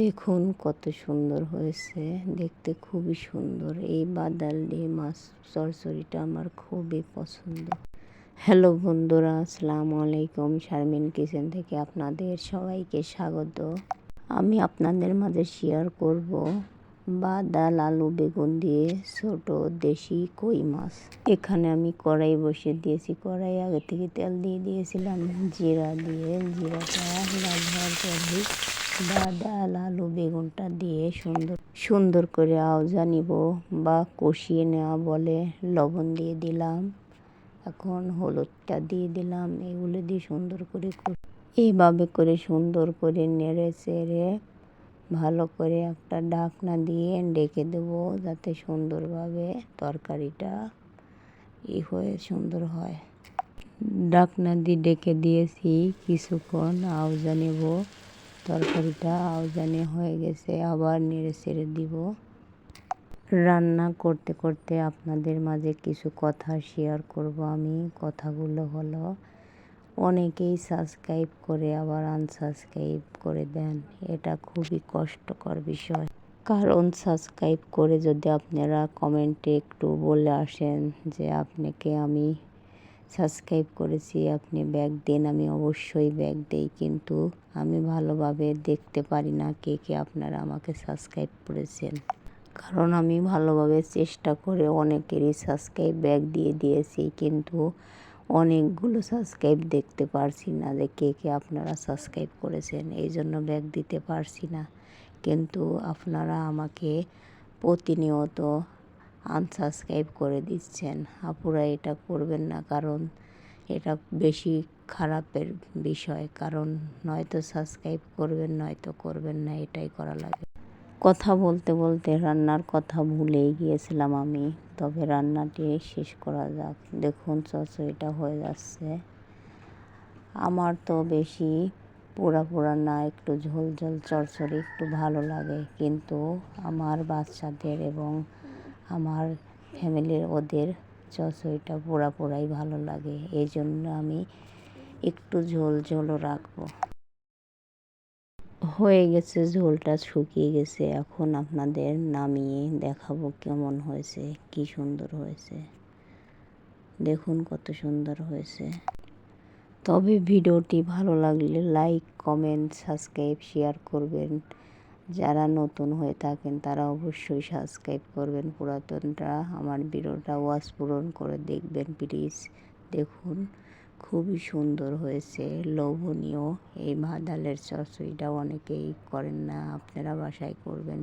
দেখুন কত সুন্দর হয়েছে, দেখতে খুবই সুন্দর। এই বাদাল দিয়ে মাছ চরচড়িটা আমার খুবই পছন্দ। হ্যালো বন্ধুরা, আসসালামু আলাইকুম। শারমিন কিচেন থেকে আপনাদের সবাইকে স্বাগত। আমি আপনাদের মাঝে শেয়ার করব বাদাল আলু বেগুন দিয়ে ছোট দেশি কই মাছ। এখানে আমি কড়াই বসিয়ে দিয়েছি। কড়াই আগে থেকে তেল দিয়ে দিয়েছিলাম। জিরা দিয়ে, জিরাটা লাল হওয়ার পরে বাদাল আলু বেগুনটা দিয়ে সুন্দর সুন্দর করে আওজা নিব বা কষিয়ে নেওয়া বলে লবণ দিয়ে দিলাম। এখন হলুদটা দিয়ে দিলাম, এগুলো দিয়ে সুন্দর করে এইভাবে করে সুন্দর করে নেড়ে চেড়ে ভালো করে একটা ডাকনা দিয়ে ডেকে দেবো যাতে সুন্দরভাবে তরকারিটা ই হয়ে সুন্দর হয়। ডাকনা দিয়ে ডেকে দিয়েছি, কিছুক্ষণ আওজা নেব। তরকারিটা আওজানে হয়ে গেছে, আবার নেড়ে ছেড়ে দিব। রান্না করতে করতে আপনাদের মাঝে কিছু কথা শেয়ার করব আমি। কথাগুলো হলো, অনেকেই সাবস্ক্রাইব করে আবার আনসাবস্ক্রাইব করে দেন। এটা খুবই কষ্টকর বিষয়। কারণ সাবস্ক্রাইব করে যদি আপনারা কমেন্টে একটু বলে আসেন যে, আপনাকে আমি সাবস্ক্রাইব করেছি, আপনি ব্যাগ দেন, আমি অবশ্যই ব্যাগ দেই, কিন্তু আমি ভালোভাবে দেখতে পারি না কে কে আপনারা আমাকে সাবস্ক্রাইব করেছেন। কারণ আমি ভালোভাবে চেষ্টা করে অনেকেরই সাবস্ক্রাইব ব্যাগ দিয়ে দিয়েছি, কিন্তু অনেকগুলো সাবস্ক্রাইব দেখতে পারছি না যে কে কে আপনারা সাবস্ক্রাইব করেছেন, এই জন্য ব্যাগ দিতে পারছি না। কিন্তু আপনারা আমাকে প্রতিনিয়ত আনসাবস্ক্রাইব করে দিচ্ছেন। আপুরা এটা করবেন না কারণ এটা বেশি খারাপের বিষয়। কারণ নয়তো সাবস্ক্রাইব করবেন, নয়তো করবেন না, এটাই করা লাগে। কথা বলতে বলতে রান্নার কথা ভুলেই গিয়েছিলাম আমি। তবে রান্নাটি শেষ করা যাক। দেখুন চচড়িটা হয়ে যাচ্ছে। আমার তো বেশি পোড়া পোড়া না, একটু ঝোল ঝোল চরচড়ি একটু ভালো লাগে। কিন্তু আমার বাচ্চাদের এবং আমার ফ্যামিলির ওদের চচড়িটা পোড়া পোড়াই ভালো লাগে, এই জন্য আমি একটু ঝোল ঝোলও রাখব। হয়ে গেছে, ঝোলটা শুকিয়ে গেছে, এখন আপনাদের নামিয়ে দেখাবো কেমন হয়েছে, কি সুন্দর হয়েছে। দেখুন কত সুন্দর হয়েছে। তবে ভিডিওটি ভালো লাগলে লাইক, কমেন্ট, সাবস্ক্রাইব, শেয়ার করবেন। যারা নতুন হয়ে থাকেন, তারা অবশ্যই সাবস্ক্রাইব করবেন পুরাতনটা। আমার ভিডিওটা ওয়াশ পূরণ করে দেখবেন প্লিজ দেখুন, খুবই সুন্দর হয়েছে, লোভনীয়। এই ভাদালের চচড়িটা অনেকেই করেন না, আপনারা বাসায় করবেন।